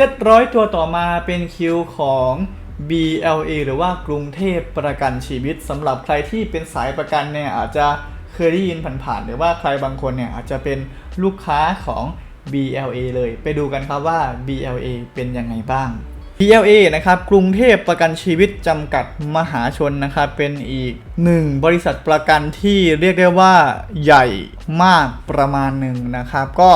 เซตร้อยตัวต่อมาเป็นคิวของ BLA หรือว่ากรุงเทพประกันชีวิตสำหรับใครที่เป็นสายประกันเนี่ยอาจจะเคยได้ยินผ่านๆหรือว่าใครบางคนเนี่ยอาจจะเป็นลูกค้าของ BLA เลย ไปดูกันครับว่า BLA เป็นยังไงบ้าง BLA นะครับกรุงเทพประกันชีวิตจำกัดมหาชนนะครับเป็นอีกหนึ่งบริษัทประกันที่เรียกได้ว่าใหญ่มากประมาณหนึ่งนะครับ ก็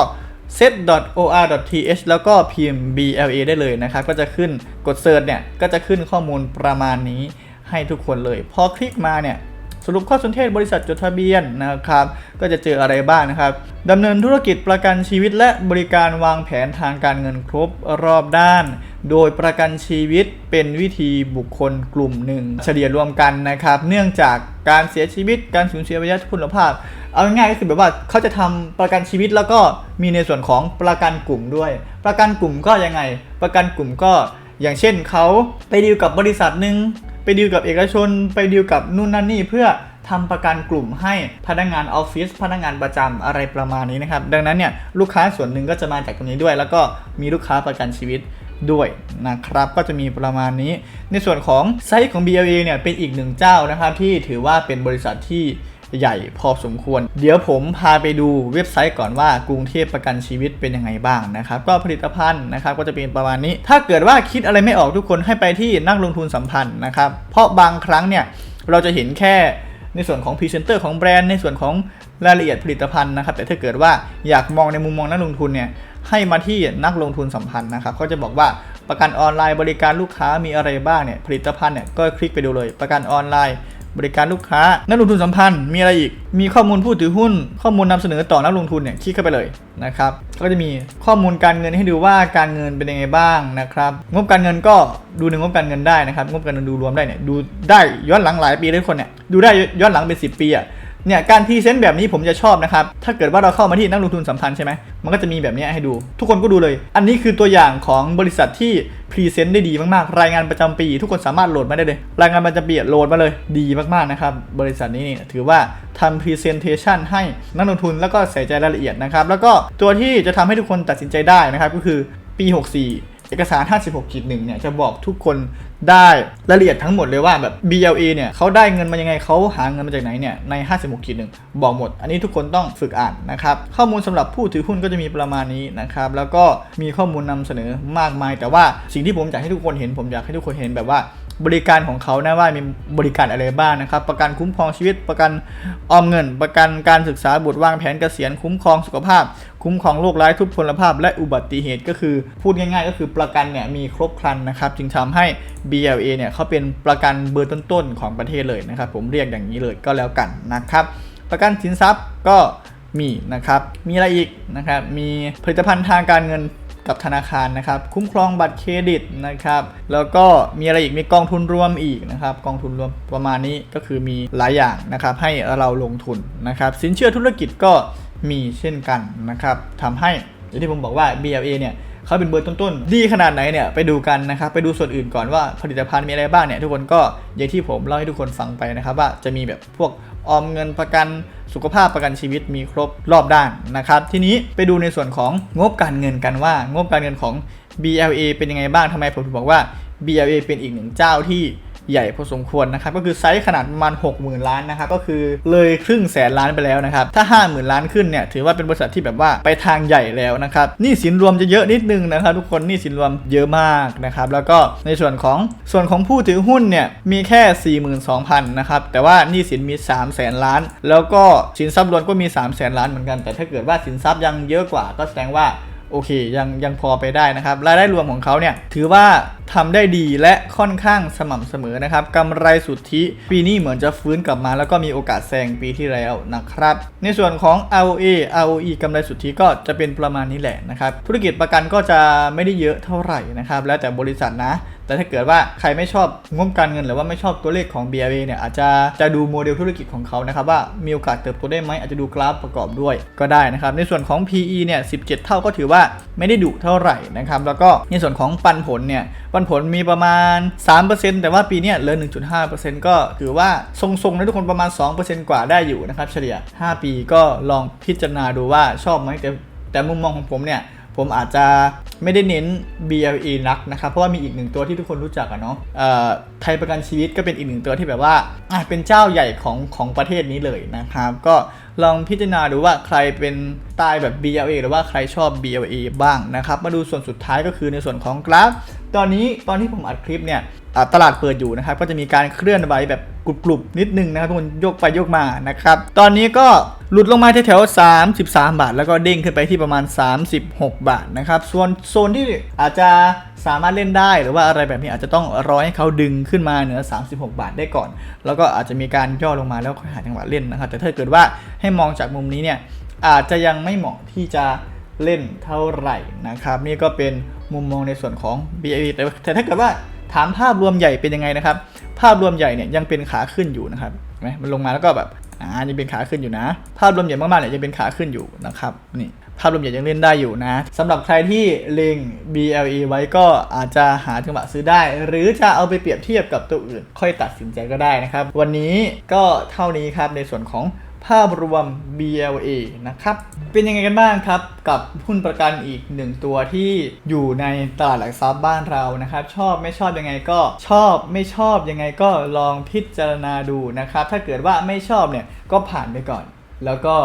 set.or.th แล้วก็พิมพ์ BLA ได้เลยนะครับ ก็จะขึ้นกดเซิร์ชเนี่ย ก็จะขึ้นข้อมูลประมาณนี้ให้ทุกคนเลย พอคลิกมาเนี่ย สรุปข้อสนเทศบริษัทจดทะเบียนนะครับ ก็จะเจออะไรบ้างนะครับดำเนินธุรกิจประกันชีวิตและบริการวางแผนทางการเงินครบรอบด้าน โดยประกันชีวิตเป็นวิธีบุคคลกลุ่มหนึ่ง เฉลี่ยรวมกันนะครับ เนื่องจากการเสียชีวิตการสูญเสียอวัยวะคุณภาพ เอาง่ายๆก็คือแบบว่าเขาจะทำประกันชีวิตแล้วก็มีในส่วนของประกันกลุ่มด้วย ประกันกลุ่มก็ยังไง ประกันกลุ่มก็อย่างเช่นเขาไปดีลกับบริษัทหนึ่งไปดีลกับเอกชน ไปดีลกับนู่นนั่นนี่เพื่อทำประกันกลุ่มให้พนักงานออฟฟิศพนักงานประจำอะไรประมาณนี้นะครับ ดังนั้นเนี่ยลูกค้าส่วนหนึ่งก็จะมาจากตรงนี้ด้วย แล้วก็มีลูกค้าประกันชีวิต ด้วยนะครับก็จะมีประมาณนี้ ในส่วนของไซต์ของ BLA เนี่ยเป็นอีกหนึ่งเจ้านะครับที่ถือว่าเป็นบริษัทที่ใหญ่พอสมควร เดี๋ยวผมพาไปดูเว็บไซต์ก่อนว่ากรุงเทพประกันชีวิตเป็นยังไงบ้างนะครับ ก็ผลิตภัณฑ์นะครับก็จะเป็นประมาณนี้ ถ้าเกิดว่าคิดอะไรไม่ออกทุกคนให้ไปที่นักลงทุนสัมพันธ์นะครับ เพราะบางครั้งเนี่ยเราจะเห็นแค่ในส่วนของพรีเซนเตอร์ของแบรนด์ในส่วนของรายละเอียดผลิตภัณฑ์นะครับ แต่ถ้าเกิดว่าอยากมองในมุมมองนักลงทุนเนี่ย ให้มาที่นักลงทุนสัมพันธ์นะครับเขาจะบอกว่าประกันออนไลน์บริการลูกค้ามีอะไรบ้างเนี่ยผลิตภัณฑ์เนี่ยก็คลิกไปดูเลย ประกันออนไลน์ บริการลูกค้า นักลงทุนสัมพันธ์มีอะไรอีก มีข้อมูลผู้ถือหุ้น ข้อมูลนำเสนอต่อนักลงทุนเนี่ยคลิกเข้าไปเลยนะครับก็จะมีข้อมูลการเงินให้ดูว่าการเงินเป็นยังไงบ้างนะครับงบการเงินก็ดูในงบการเงินได้นะครับงบการเงินดูรวมได้เนี่ยดูได้ย้อนหลังหลายปีเลยทุกคนเนี่ยดูได้ย้อนหลังเป็น 10 ปีอะ เนี่ยการพรีเซนต์แบบนี้ผมจะชอบนะครับ ถ้าเกิดว่าเราเข้ามาที่นักลงทุนสัมพันธ์ใช่ไหมมันก็จะมีแบบนี้ให้ดู ทุกคนก็ดูเลย อันนี้คือตัวอย่างของบริษัทที่พรีเซนต์ได้ดีมากๆ รายงานประจำปี ทุกคนสามารถโหลดมาได้เลย รายงานประจำปีโหลดมาเลยดีมากๆนะครับ บริษัทนี้นี่ถือว่าทำพรีเซนเทชันให้นักลงทุนแล้วก็ใส่ใจรายละเอียดนะครับ แล้วก็ตัวที่จะทำให้ทุกคนตัดสินใจได้นะครับก็คือปี 64 เอกสาร 56ขีดหนึ่งเนี่ยจะบอกทุกคนได้รายละเอียดทั้งหมดเลยว่าแบบ BLE เนี่ยเขาได้เงินมายังไงเขาหาเงินมาจากไหนเนี่ยใน 56ขีดหนึ่งบอกหมด อันนี้ทุกคนต้องฝึกอ่านนะครับ ข้อมูลสำหรับผู้ถือหุ้นก็จะมีประมาณนี้นะครับ แล้วก็มีข้อมูลนำเสนอมากมาย แต่ว่าสิ่งที่ผมอยากให้ทุกคนเห็นผมอยากให้ทุกคนเห็นแบบว่า บริการของเขานะว่ามีบริการอะไรบ้างนะครับ ประกันคุ้มครองชีวิต ประกันออมเงิน ประกันการศึกษาบุตรวางแผนเกษียณคุ้มครองสุขภาพ คุ้มครองโรคร้ายทุพพลภาพ และอุบัติเหตุก็คือพูดง่ายๆ ก็คือประกันเนี่ยมีครบครันนะครับ จึงทำให้ BLA เนี่ยเขาเป็นประกันเบอร์ต้นๆของประเทศเลยนะครับ ผมเรียกอย่างนี้เลยก็แล้วกันนะครับ ประกันสินทรัพย์ก็มีนะครับ มีอะไรอีกนะครับ มีผลิตภัณฑ์ทางการเงิน กับธนาคารนะครับ คุ้มครองบัตรเครดิตนะครับ แล้วก็มีอะไรอีกมีกองทุนรวมอีกนะครับ กองทุนรวมประมาณนี้ก็คือมีหลายอย่างนะครับให้เราลงทุนนะครับ สินเชื่อธุรกิจก็มีเช่นกันนะครับทำให้อย่างที่ผมบอกว่า BLA เนี่ยเขาเป็นเบอร์ต้นๆ ดีขนาดไหนเนี่ยไปดูกันนะครับ ไปดูส่วนอื่นก่อนว่าผลิตภัณฑ์มีอะไรบ้างเนี่ยทุกคนก็อย่างที่ผมเล่าให้ทุกคนฟังไปนะครับว่าจะมีแบบพวก ออมเงินประกันสุขภาพประกันชีวิตมีครบรอบด้านนะครับ ทีนี้ไปดูในส่วนของงบการเงินกันว่างบการเงินของ BLA เป็นยังไงบ้างทำไมผมถึงบอกว่า BLA เป็นอีกหนึ่งเจ้าที่ ใหญ่พอสมควรนะครับก็คือไซส์ขนาดประมาณ 60,000 ล้านนะครับก็คือเลยครึ่งแสนล้านไปแล้วนะครับถ้า 50,000 ล้านขึ้นเนี่ยถือว่าเป็นบริษัทที่แบบว่าไปทางใหญ่แล้วนะครับนี่สินรวมจะเยอะนิดนึงนะครับทุกคนนี่สินรวมเยอะมากนะครับแล้วก็ในส่วนของส่วนของผู้ถือหุ้นเนี่ยมีแค่ 42,000นะครับแต่ว่านี่สินมี 3 0 0แสนล้าน แล้วก็สินทรัพย์รวมก็มี 3 0 0แสนล้านเหมือนกันแต่ถ้าเกิดว่าสินทรัพย์ยังเยอะกว่าก็แสดงว่าโอเคยังยังพอไปได้นะครับรายได้รวมของเขาเนี่ยถือว่าทำได้ดีและค่อนข้างสม่ำเสมอนะครับกำไรสุทธิปีนี้เหมือนจะฟื้นกลับมา แล้วก็มีโอกาสแซงปีที่แล้วนะครับ ในส่วนของ ROA ROE กำไรสุทธิก็จะเป็นประมาณนี้แหละนะครับ ธุรกิจประกันก็จะไม่ได้เยอะเท่าไหร่นะครับ แล้วแต่บริษัทนะ แต่ถ้าเกิดว่าใครไม่ชอบงบการเงินหรือว่าไม่ชอบตัวเลขของ BRA เนี่ยอาจจะจะดูโมเดลธุรกิจของเขานะครับว่ามีโอกาสเติบโตได้ไหมอาจจะดูกราฟประกอบด้วยก็ได้นะครับ ในส่วนของ PE เนี่ย17 เท่าก็ถือว่าไม่ได้ดุเท่าไหร่นะครับแล้วก็ในส่วนของปันผลเนี่ยปันผลมีประมาณ 3%แต่ว่าปีนี้เหลือ 1.5%ก็ถือว่าทรงๆนะทุกคนประมาณ 2%กว่าได้อยู่นะครับเฉลี่ย 5 ปีก็ลองพิจารณาดูว่าชอบไหมแต่แต่มุมมองของผมเนี่ยผมอาจจะ ไม่ได้เน้น BLE นักนะครับ เพราะว่ามีอีกหนึ่งตัวที่ทุกคนรู้จักอะเนาะไทยประกันชีวิตก็เป็นอีกหนึ่งตัวที่แบบว่าเป็นเจ้าใหญ่ของของประเทศนี้เลยนะครับ ก็ลองพิจารณาดูว่าใครเป็นตล์แบบ BLA หรือว่าใครชอบ BLA บ้างนะครับ มาดูส่วนสุดท้ายก็คือในส่วนของกราฟ ตอนนี้ตอนที่ผมอัดคลิปเนี่ยตลาดเปิดอยู่นะครับ ก็จะมีการเคลื่อนไหวแบบกรุบๆนิดนึงนะครับทุกคนโยกไปโยกมานะครับ ตอนนี้ก็ หลุดลงมาแถวๆ33 บาท แล้วก็เด้งขึ้นไปที่ประมาณ 36 บาทนะครับ ส่วนโซนที่อาจจะสามารถเล่นได้หรือว่าอะไรแบบนี้อาจจะต้องรอให้เขาดึงขึ้นมาเหนือ 36 บาทได้ก่อน แล้วก็อาจจะมีการย่อลงมาแล้วค่อยหาจังหวะเล่นนะครับ แต่ถ้าเกิดว่าให้มองจากมุมนี้เนี่ยอาจจะยังไม่เหมาะที่จะเล่นเท่าไหร่นะครับ นี่ก็เป็นมุมมองในส่วนของ BIV แต่ถ้าเกิดว่าถามภาพรวมใหญ่เป็นยังไงนะครับ ภาพรวมใหญ่เนี่ยยังเป็นขาขึ้นอยู่นะครับไหมมันลงมาแล้วก็แบบ อ่านี่เป็นขาขึ้นอยู่นะ ภาพรวมใหญ่มากๆเนี่ยยังเป็นขาขึ้นอยู่นะครับนี่ภาพรวมใหญ่ยังเล่นได้อยู่นะสำหรับใครที่เล็ง BLE ไว้ก็อาจจะหาจังหวะซื้อได้ หรือจะเอาไปเปรียบเทียบกับตัวอื่น ค่อยตัดสินใจก็ได้นะครับ วันนี้ก็เท่านี้ครับในส่วนของ ภาพรวม BLA นะครับ เป็นยังไงกันบ้างครับ กับหุ้นประกันอีกหนึ่งตัวที่อยู่ในตลาดหลักทรัพย์บ้านเรานะครับ ชอบไม่ชอบยังไงก็ชอบไม่ชอบยังไงก็ลองพิจารณาดูนะครับ ถ้าเกิดว่าไม่ชอบเนี่ยก็ผ่านไปก่อน แล้วก็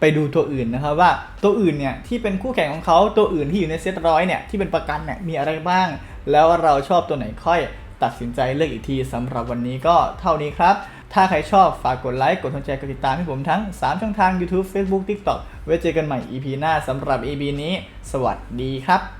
ไปดูตัวอื่นนะครับว่าตัวอื่นเนี่ยที่เป็นคู่แข่งของเขาตัวอื่นที่อยู่ในเซ็ตร้อยเนี่ยที่เป็นประกันเนี่ยมีอะไรบ้าง แล้วเราชอบตัวไหนค่อยตัดสินใจเลือกอีกทีสำหรับวันนี้ก็เท่านี้ครับ ถ้าใครชอบฝากกดไลค์ กดสนใจกดติดตามให้ผมทั้ง 3 ช่องทาง YouTube Facebook TikTok ไว้เจอกันใหม่ EP หน้าสำหรับ EP นี้ สวัสดีครับ